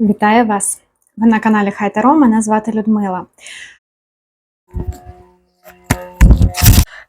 Вітаю вас! Ви на каналі Хайтеро. Мене звати Людмила.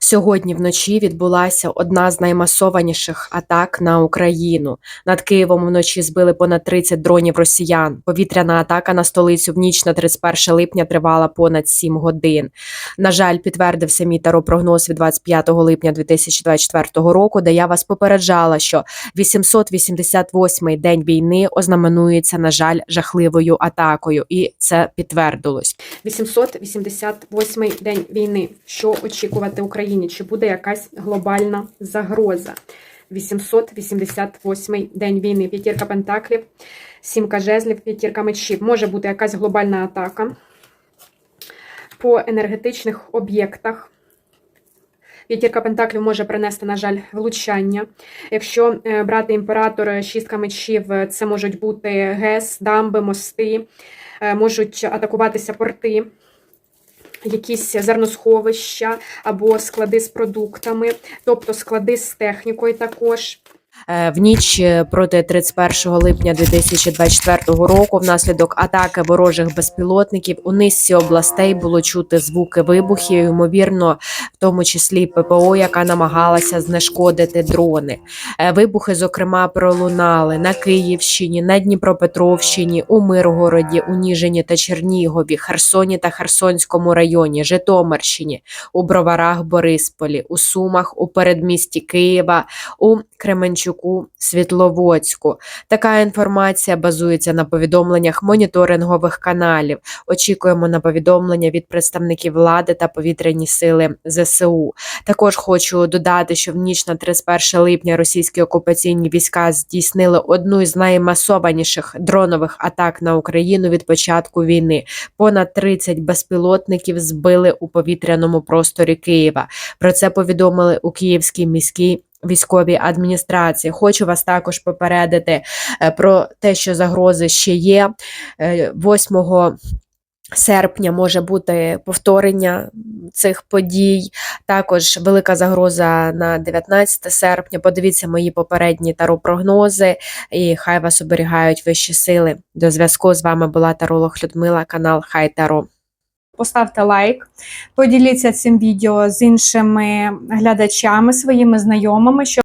Сьогодні вночі відбулася одна з наймасованіших атак на Україну. Над Києвом вночі збили понад 30 дронів росіян. Повітряна атака на столицю в ніч на 31 липня тривала понад 7 годин. На жаль, підтвердився мій таропрогноз від 25 липня 2024 року, де я вас попереджала, що 888-й день війни ознаменується, на жаль, жахливою атакою, і це підтвердилось. 888 день війни. Що очікувати Україні? Чи буде якась глобальна загроза? 888 день війни. П'ятірка пентаклів, сімка жезлів, п'ятірка мечів. Може бути якась глобальна атака по енергетичних об'єктах. П'ятірка пентаклів може принести, на жаль, влучання. Якщо е, брати імператор, шістка мечів, е, це можуть бути ГЕС, дамби, мости, е, можуть атакуватися порти, якісь зерносховища або склади з продуктами, тобто склади з технікою також. В ніч е, проти 31 липня 2024 року, внаслідок атаки ворожих безпілотників, у низці областей було чути звуки вибухів, ймовірно, в тому числі ППО, яка намагалася знешкодити дрони. Е, Вибухи, зокрема, пролунали на Київщині, на Дніпропетровщині, у Миргороді, у Ніжині та Чернігові, Херсоні та Херсонському районі, Житомирщині, у Броварах, Борисполі, у Сумах, у передмісті Києва, у Кременчуку, Світловодську. Така інформація базується на повідомленнях моніторингових каналів. Очікуємо на повідомлення від представників влади та повітряні сили ЗСУ. Також хочу додати, що в ніч на 31 липня російські окупаційні війська здійснили одну із наймасованіших дронових атак на Україну від початку війни. Понад 30 безпілотників збили у повітряному просторі Києва. Про це повідомили у Київській міській. Військовій адміністрації хочу вас також попередити е, про те, що загрози ще є. Е, 8 серпня може бути повторення цих подій. Також велика загроза на 19 серпня. Подивіться мої попередні таро-прогнози, і хай вас оберігають вищі сили. До зв'язку з вами була таролог Людмила, канал Хай Таро. Поставте лайк, поділіться цим відео з іншими глядачами, своїми знайомими,